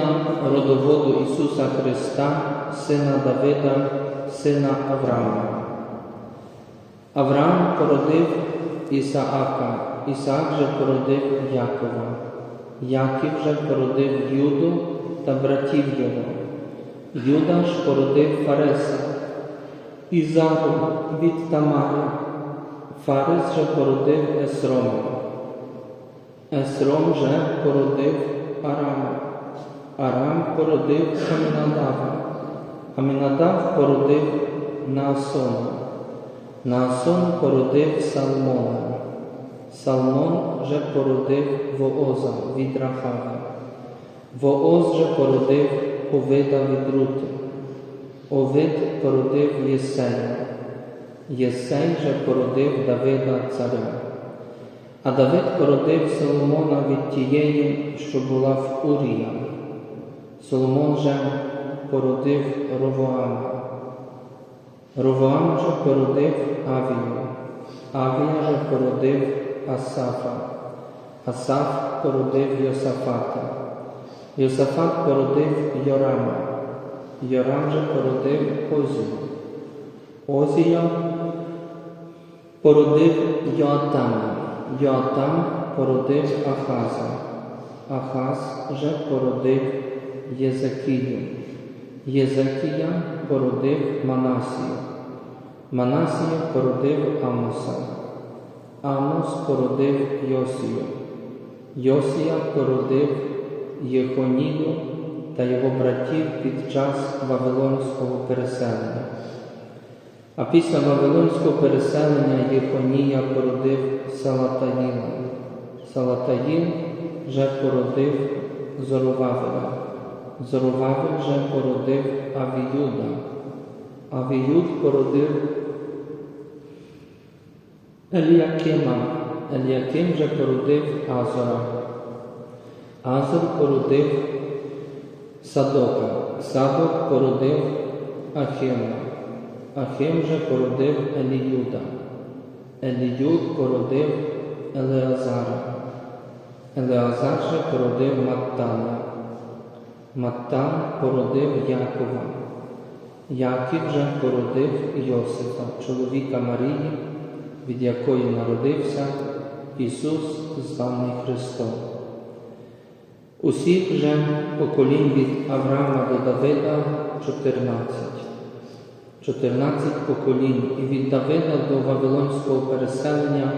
Книга родоводу Ісуса Христа, сина Давида, сина Авраама. Авраам породив Ісаака, Ісаак же породив Якова. Яків же породив Юду та братів його. Юда ж породив Фареса, Ізаду від Тамари. Фарес же породив Есрома. Есром же породив Арама. Породив Амінадава. Амінадав породив Наасона. Наасон породив Салмона. Салмон же породив Вооза від Рахава. Вооз же породив Овида від Рути. Овид породив Єсея. Єсей же породив Давида царя. А Давид породив Соломона від тієї, що була в Урія. Соломон же породив Ровоама. Ровоам же породив Авію. Авія же породив Асафа. Асаф породив Йосафата. Йосафат породив Йорама. Йорам же породив Озію. Озія породив Йоатама. Йоатам породив Ахаза. Ахаз же породив Єзекію. Єзекія породив Манасію. Манасія породив Амоса. Амос породив Йосію. Йосія породив Єхонію та його братів під час Вавилонського переселення. А після Вавилонського переселення Єхонія породив Салатаїла. Салатаїл же породив Зоровавеля. Зоровавель же породив Авіюда. Авіюд породив Еліакима. Еліаким же породив Азора. Азор породив Садока. Садок породив Ахима. Ахим же породив Еліюда. Еліюд породив Елеазара. Елеазар же породив Маттана. Маттан породив Якова. Яків же породив Йосифа, чоловіка Марії, від якої народився Ісус званий Христом. Усіх же поколінь від Авраама до Давида 14. 14 поколінь і від Давида до Вавилонського переселення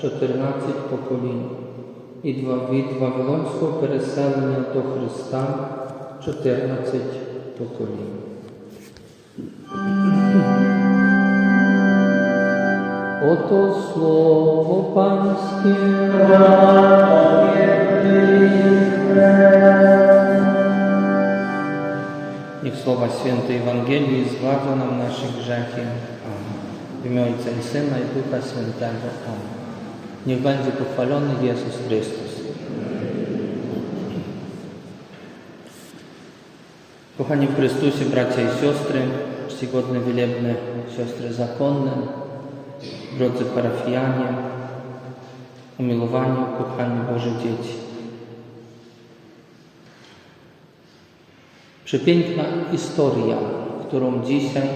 14 поколінь, і від Вавилонського переселення до Христа 14 поколінь. Ото слово панське І в слова Святої Євангелії згладла нам наших грехів. Имя Отця і сына и Духа Святого. Амінь. Niech będzie pochwalony Иисус Христос. Kochani w Chrystusie, bracia i siostry, czcigodne, wielebne siostry zakonne, drodzy parafianie, umiłowani, kochani Boże dzieci. Przepiękna historia, którą dzisiaj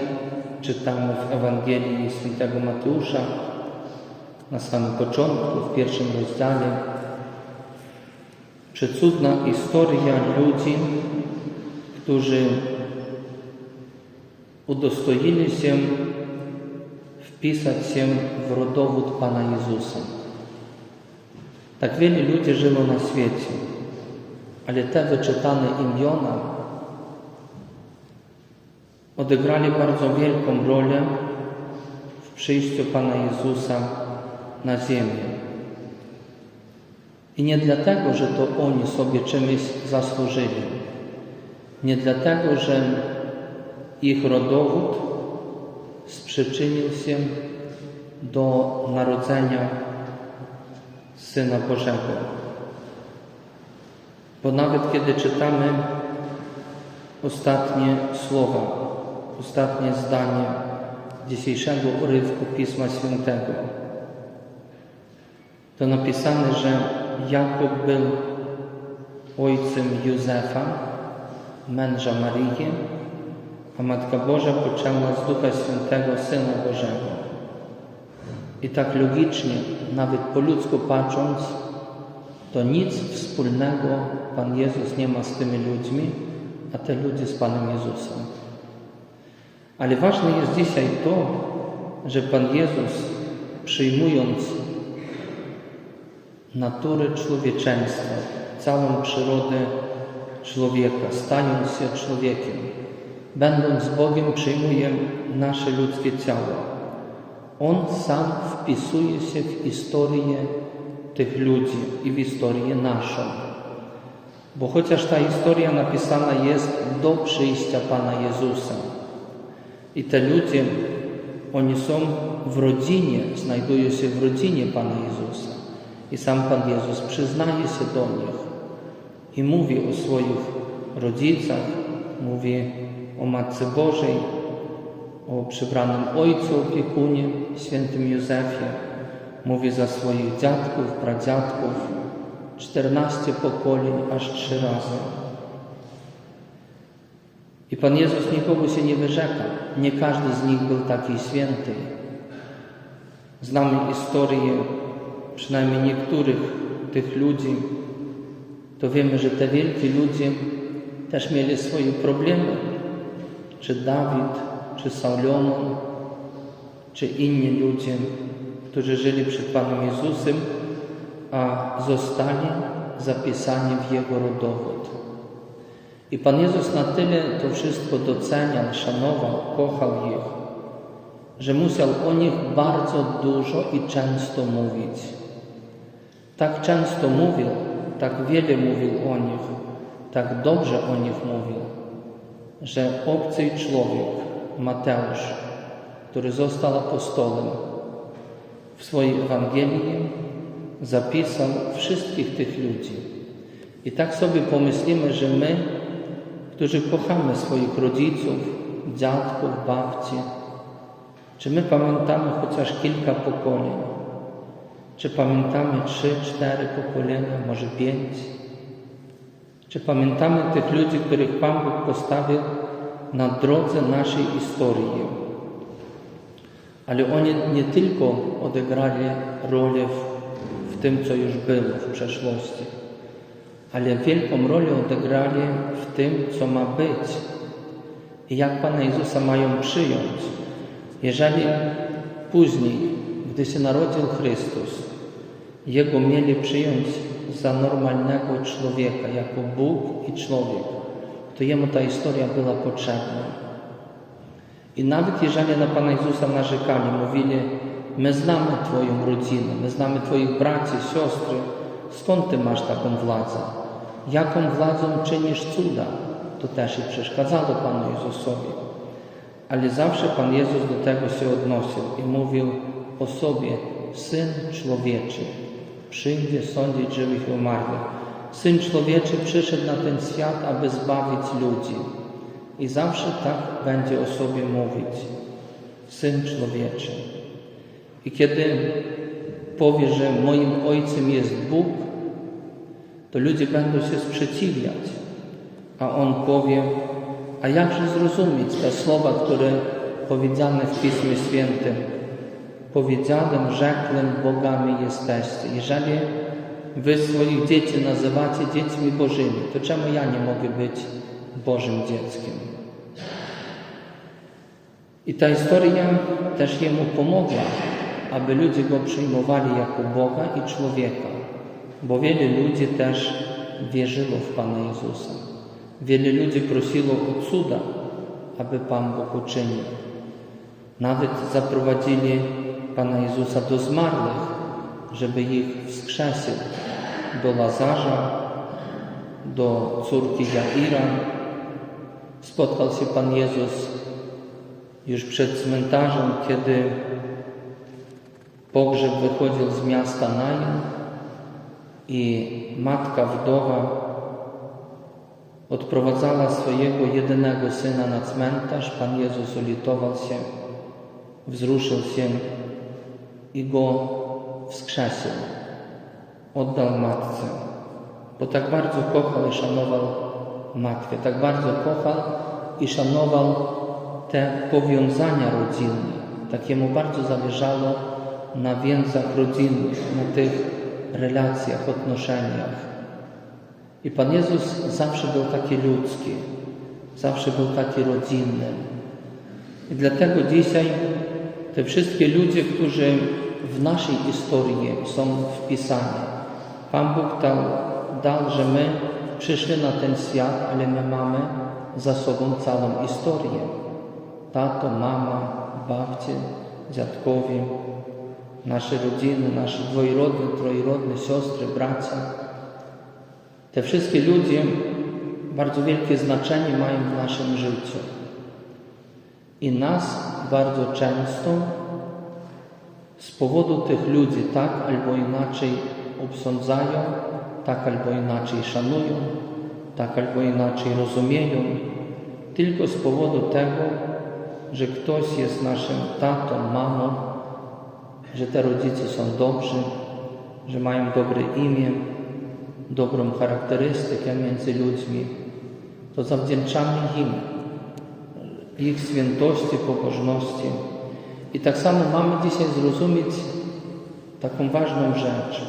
czytamy w Ewangelii Świętego Mateusza na samym początku, w pierwszym rozdziale. Przecudna historia ludzi, którzy udostoili się wpisać się w rodowód Pana Jezusa. Tak wiele ludzi żyło na świecie, ale te wyczytane imiona odegrali bardzo wielką rolę w przyjściu Pana Jezusa na ziemię. I nie dlatego, że to oni sobie czymś zasłużyli. Nie dlatego, że ich rodowód sprzyczynił się do narodzenia Syna Bożego. Bo nawet kiedy czytamy ostatnie słowa, ostatnie zdanie dzisiejszego urywku Pisma Świętego, to napisane, że Jakub był ojcem Józefa, męża Maryi, a Matka Boża poczęła z Ducha Świętego Syna Bożego. I tak logicznie, nawet po ludzku patrząc, to nic wspólnego Pan Jezus nie ma z tymi ludźmi, a te ludzie z Panem Jezusem. Ale ważne jest dzisiaj to, że Pan Jezus przyjmując natury człowieczeństwa, całą przyrodę człowieka, stając się człowiekiem, będąc Bogiem, przyjmuje nasze ludzkie ciało. On sam wpisuje się w historię tych ludzi i w historię naszą. Bo chociaż ta historia napisana jest do przyjścia Pana Jezusa i te ludzie, oni są w rodzinie, znajdują się w rodzinie Pana Jezusa. I sam Pan Jezus przyznaje się do nich i mówi o swoich rodzicach, mówi o Matce Bożej, o przybranym Ojcu opiekunie, świętym Józefie. Mówi za swoich dziadków, pradziadków, czternaście pokoleń, aż trzy razy. I Pan Jezus nikogo się nie wyrzeka. Nie każdy z nich był taki święty. Znamy historię przynajmniej niektórych tych ludzi, to wiemy, że te wielkie ludzie też mieli swoje problemy. Czy Dawid, czy Salomon, czy inni ludzie, którzy żyli przed Panem Jezusem, a zostali zapisani w Jego rodowód. I Pan Jezus na tyle to wszystko doceniał, szanował, kochał ich, że musiał o nich bardzo dużo i często mówić. Tak często mówił, tak wiele mówił o nich, tak dobrze o nich mówił, że obcy człowiek, Mateusz, który został apostołem, w swojej Ewangelii zapisał wszystkich tych ludzi. I tak sobie pomyślimy, że my, którzy kochamy swoich rodziców, dziadków, babci, czy my pamiętamy chociaż kilka pokoleń, czy pamiętamy trzy, cztery pokolenia, może pięć? Czy pamiętamy tych ludzi, których Pan Bóg postawił na drodze naszej historii? Ale oni nie tylko odegrali rolę w, w tym, co już było w przeszłości, ale wielką rolę odegrali w tym, co ma być i jak Pana Jezusa mają przyjąć. Jeżeli później, gdy się narodził Chrystus, Jego mieli przyjąć za normalnego człowieka, jako Bóg i człowiek, to Jemu ta historia była potrzebna. I nawet jeżeli na Pana Jezusa narzekali, mówili, my znamy Twoją rodzinę, my znamy Twoich braci, siostry, skąd Ty masz taką władzę? Jaką władzą czynisz cuda? To też i przeszkadzało Panu Jezusowi. Ale zawsze Pan Jezus do tego się odnosił i mówił o sobie, Syn Człowieczy, przyjdzie sądzić żywych i umarłych. Syn Człowieczy przyszedł na ten świat, aby zbawić ludzi. I zawsze tak będzie o sobie mówić. Syn Człowieczy. I kiedy powie, że moim Ojcem jest Bóg, to ludzie będą się sprzeciwiać. A On powie, a jakże zrozumieć te słowa, które powiedziane w Pismie Świętym? Powiedziałem, rzekłem, bogami jesteście. Jeżeli wy swoich dzieci nazywacie dziećmi Bożymi, to czemu ja nie mogę być Bożym dzieckiem? I ta historia też jemu pomogła, aby ludzie go przyjmowali jako Boga i człowieka, bo wiele ludzi też wierzyło w Pana Jezusa. Wiele ludzi prosiło o cuda, aby Pan Bóg uczynił. Nawet zaprowadzili Pana Jezusa do zmarłych, żeby ich wskrzesił, do Lazarza, do córki Jaira. Spotkał się Pan Jezus już przed cmentarzem, kiedy pogrzeb wychodził z miasta Nain i matka wdowa odprowadzała swojego jedynego syna na cmentarz. Pan Jezus ulitował się, wzruszył się i go wskrzesił. Oddał matce, bo tak bardzo kochał i szanował matkę, tak bardzo kochał i szanował te powiązania rodzinne. Takiemu bardzo zależało na więzach rodzinnych, na tych relacjach, odnoszeniach. I Pan Jezus zawsze był taki ludzki, zawsze był taki rodzinny. I dlatego dzisiaj te wszystkie ludzie, którzy w naszej historii są wpisani, Pan Bóg dał, dał, że my przyszli na ten świat, ale my mamy za sobą całą historię. Tato, mama, babcie, dziadkowie, nasze rodziny, nasze dwojerodne, trojerodne siostry, bracia. Te wszystkie ludzie bardzo wielkie znaczenie mają w naszym życiu. I nas bardzo często z powodu tych ludzi tak albo inaczej obsądzają, tak albo inaczej szanują, tak albo inaczej rozumieją, tylko z powodu tego, że ktoś jest naszym tatą, mamą, że te rodzice są dobrzy, że mają dobre imię, dobrą charakterystykę między ludźmi, to zawdzięczamy im ich świętości, pobożności. I tak samo mamy dzisiaj zrozumieć taką ważną rzecz,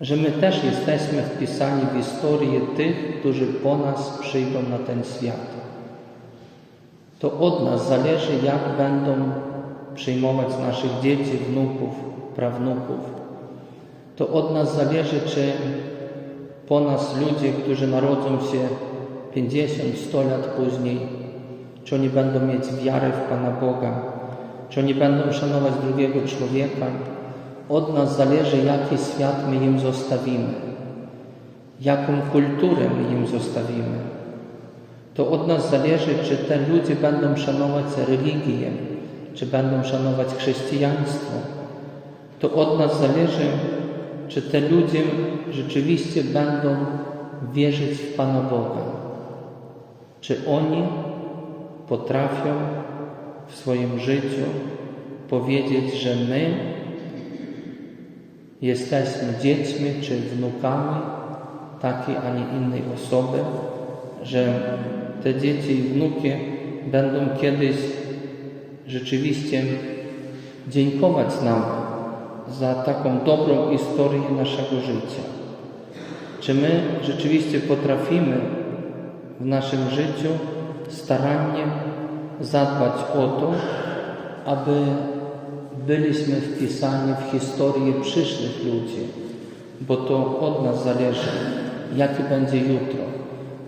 że my też jesteśmy wpisani w historię tych, którzy po nas przyjdą na ten świat. To od nas zależy, jak będą przyjmować naszych dzieci, wnuków, prawnuków. To od nas zależy, czy po nas ludzie, którzy narodzą się 50-100 lat później, czy oni będą mieć wiarę w Pana Boga, czy oni będą szanować drugiego człowieka. Od nas zależy, jaki świat my im zostawimy, jaką kulturę my im zostawimy. To od nas zależy, czy te ludzie będą szanować religię, czy będą szanować chrześcijaństwo. To od nas zależy, czy te ludzie rzeczywiście będą wierzyć w Pana Boga. Czy oni potrafią w swoim życiu powiedzieć, że my jesteśmy dziećmi czy wnukami takiej, a nie innej osoby, że te dzieci i wnuki będą kiedyś rzeczywiście dziękować nam za taką dobrą historię naszego życia. Czy my rzeczywiście potrafimy w naszym życiu starannie zadbać o to, aby byliśmy wpisani w historię przyszłych ludzi, bo to od nas zależy, jakie będzie jutro.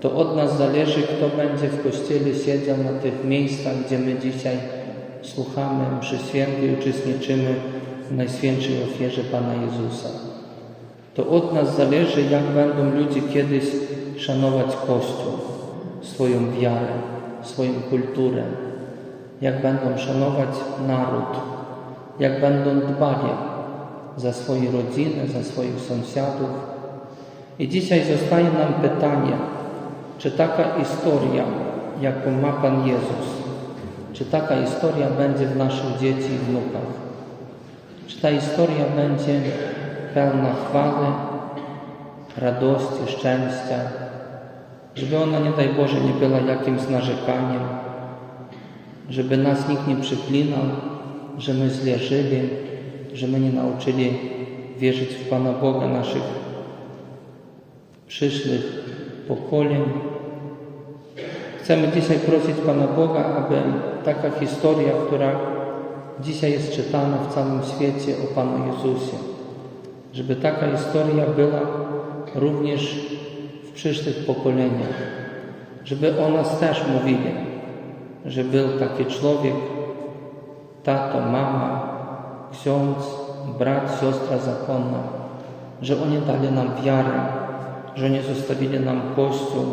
To od nas zależy, kto będzie w kościele siedział na tych miejscach, gdzie my dzisiaj słuchamy mszy świętej, uczestniczymy w Najświętszej ofierze Pana Jezusa. To od nas zależy, jak będą ludzie kiedyś szanować Kościół, swoją wiarę, swoją kulturę, jak będą szanować naród, jak będą dbali za swoje rodziny, za swoich sąsiadów. I dzisiaj zostaje nam pytanie, czy taka historia, jaką ma Pan Jezus, czy taka historia będzie w naszych dzieci i wnukach? Czy ta historia będzie pełna chwały, radości, szczęścia, żeby ona, nie daj Boże, nie była jakimś narzekaniem, żeby nas nikt nie przyklinał, że my źle że my nie nauczyli wierzyć w Pana Boga naszych przyszłych pokoleń. Chcemy dzisiaj prosić Pana Boga, aby taka historia, która dzisiaj jest czytana w całym świecie o Panu Jezusie, żeby taka historia była również przyszłych pokoleniach, żeby o nas też mówili, że był taki człowiek, tato, mama, ksiądz, brat, siostra zakonna, że oni dali nam wiarę, że oni zostawili nam Kościół,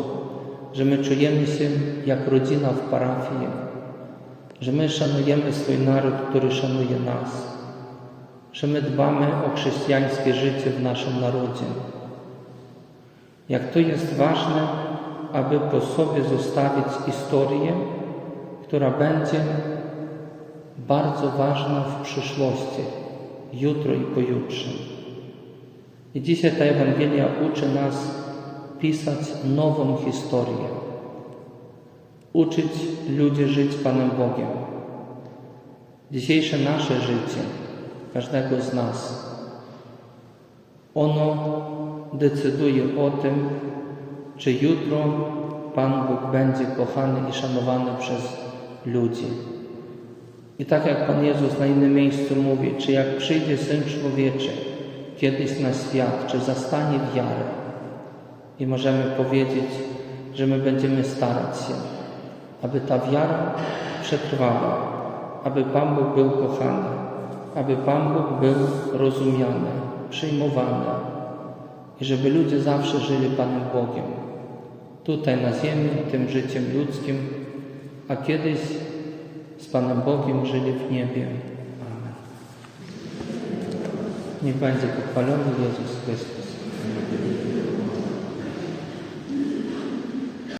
że my czujemy się jak rodzina w parafii, że my szanujemy swój naród, który szanuje nas, że my dbamy o chrześcijańskie życie w naszym narodzie. Jak to jest ważne, aby po sobie zostawić historię, która będzie bardzo ważna w przyszłości, jutro i pojutrze. I dzisiaj ta Ewangelia uczy nas pisać nową historię, uczyć ludzi żyć Panem Bogiem. Dzisiejsze nasze życie, każdego z nas, ono decyduje o tym, czy jutro Pan Bóg będzie kochany i szanowany przez ludzi. I tak jak Pan Jezus na innym miejscu mówi, czy jak przyjdzie Syn Człowieczy kiedyś na świat, czy zastanie wiarę, i możemy powiedzieć, że my będziemy starać się, aby ta wiara przetrwała, aby Pan Bóg był kochany, aby Pan Bóg był rozumiany, przyjmowany i żeby ludzie zawsze żyli Panem Bogiem, tutaj na ziemi, tym życiem ludzkim, a kiedyś z Panem Bogiem żyli w niebie. Amen. Niech będzie pochwalony Jezus Chrystus.